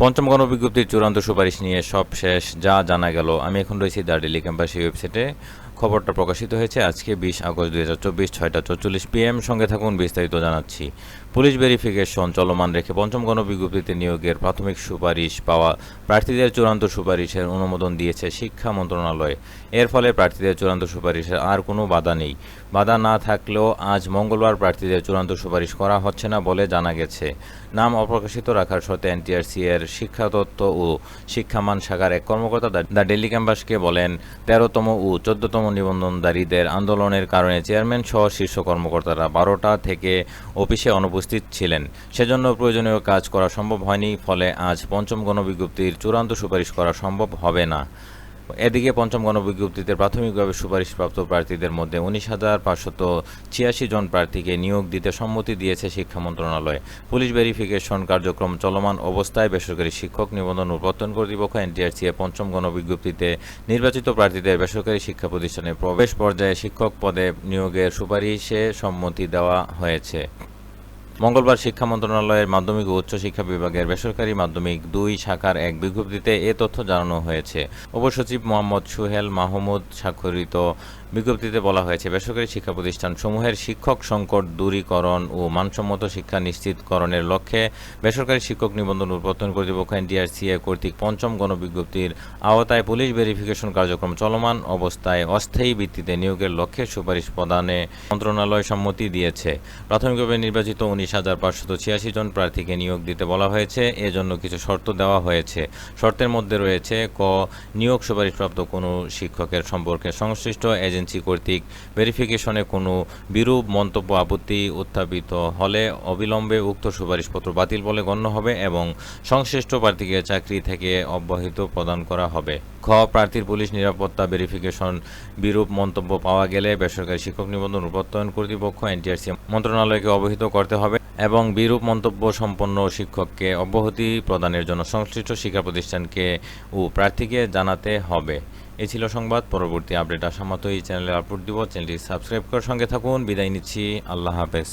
পঞ্চম গণবিজ্ঞপ্তির চূড়ান্ত সুপারিশ নিয়ে সব শেষ, যা জানা গেল। আমি এখন রয়েছি দ্য ডেলি ক্যাম্পাসি ওয়েবসাইটে। খবরটা প্রকাশিত হয়েছে আজকে বিশ আগস্ট দুই হাজার চব্বিশ ছয়টা চৌচল্লিশ পিএম। সঙ্গে থাকুন, বিস্তারিত জানাচ্ছি। পুলিশ ভেরিফিকেশন চলমান রেখে পঞ্চম গণবিজ্ঞপ্তিতে নিয়োগের প্রাথমিক সুপারিশ পাওয়া প্রার্থীদের চূড়ান্ত সুপারিশের অনুমোদন দিয়েছে শিক্ষা মন্ত্রণালয়। এর ফলে প্রার্থীদের চূড়ান্ত সুপারিশের আর কোনো বাধা নেই। বাধা না থাকলেও আজ মঙ্গলবার প্রার্থীদের চূড়ান্ত সুপারিশ করা হচ্ছে না বলে জানা গেছে। নাম অপ্রকাশিত রাখার শর্তে এনটিআরসি এর শিক্ষা তত্ত্ব ও শিক্ষামান শাখার এক কর্মকর্তা দ্য- ডেলি ক্যাম্পাসকে বলেন, তেরোতম ও চোদ্দতম নিবন্ধনদারীদের আন্দোলনের কারণে চেয়ারম্যান সহ শীর্ষ কর্মকর্তারা বারোটা থেকে অফিসে অনুপস্থিত ছিলেন। সেজন্য প্রয়োজনীয় কাজ করা সম্ভব হয়নি, ফলে আজ পঞ্চম গণবিজ্ঞপ্তির চূড়ান্ত সুপারিশ করা সম্ভব হবে না। এদিকে পঞ্চম গণবিজ্ঞপ্তিতে প্রাথমিকভাবে সুপারিশপ্রাপ্ত প্রার্থীদের মধ্যে উনিশ হাজার পাঁচশত ছিয়াশি জন প্রার্থীকে নিয়োগ দিতে সম্মতি দিয়েছে শিক্ষা মন্ত্রণালয়। পুলিশ ভেরিফিকেশন কার্যক্রম চলমান অবস্থায় বেসরকারি শিক্ষক নিবন্ধন ও কর্তৃপক্ষ এনটিআরসি এর পঞ্চম গণবিজ্ঞপ্তিতে নির্বাচিত প্রার্থীদের বেসরকারি শিক্ষা প্রতিষ্ঠানে প্রবেশ পর্যায়ে শিক্ষক পদে নিয়োগের সুপারিশে সম্মতি দেওয়া হয়েছে। মঙ্গলবার শিক্ষা মন্ত্রণালয়ের মাধ্যমিক ও উচ্চশিক্ষা বিভাগের বেসরকারি মাধ্যমিক দুই শাখার এক বিজ্ঞপ্তিতে এ তথ্য জানানো হয়েছে। উপসচিব মোহাম্মদ সুহেল মাহমুদ স্বাক্ষরিত বিজ্ঞপ্তিতে বলা হয়েছে, বেসরকারি শিক্ষা প্রতিষ্ঠান সমূহের শিক্ষক সংকট দূরীকরণ ও মানসম্মত শিক্ষা নিশ্চিতকরণের লক্ষ্যে বেসরকারি শিক্ষক নিবন্ধন ও প্রত্যয়ন কর্তৃপক্ষ এনটিআরসিএ কর্তৃক পঞ্চম গণবিজ্ঞপ্তির আওতায় পুলিশ ভেরিফিকেশন কার্যক্রম চলমান অবস্থায় অস্থায়ী ভিত্তিতে নিয়োগের লক্ষ্যে সুপারিশ প্রদানে মন্ত্রণালয় সম্মতি দিয়েছে। প্রাথমিকভাবে নির্বাচিত উনিশ হাজার পাঁচশত ছিয়াশি জন প্রার্থীকে নিয়োগ দিতে বলা হয়েছে। এজন্য কিছু শর্ত দেওয়া হয়েছে। শর্তের মধ্যে রয়েছে, ক, নিয়োগ সুপারিশপ্রাপ্ত কোনো শিক্ষকের সম্পর্কে সংশ্লিষ্ট এজেন্সি কর্তৃক ভেরিফিকেশনে কোনো বিরূপ মন্তব্য আপত্তি উত্থাপিত হলে অবিলম্বে উক্ত সুপারিশপত্র বাতিল বলে গণ্য হবে এবং সংশ্লিষ্ট প্রার্থীকে চাকরি থেকে অব্যাহতি প্রদান করা হবে। খ, প্রার্থীর পুলিশ নিরাপত্তা ভেরিফিকেশন বিরূপ মন্তব্য পাওয়া গেলে বেসরকারি শিক্ষক নিবন্ধন প্রত্যয়ন কর্তৃপক্ষ, এনটিআরসি মন্ত্রণালয়কে অবহিত করতে হবে এবং বিরূপ মন্তব্য সম্পন্ন শিক্ষককে অব্যাহতি প্রদানের জন্য সংশ্লিষ্ট শিক্ষা প্রতিষ্ঠানকে ও প্রার্থীকে জানাতে হবে। এ ছিল সংবাদ। পরবর্তী আপডেট আসা মতো এই চ্যানেলে আপলোড দিব। চ্যানেলটি সাবস্ক্রাইব করার সঙ্গে থাকুন। বিদায় নিচ্ছি। আল্লাহ হাফেজ।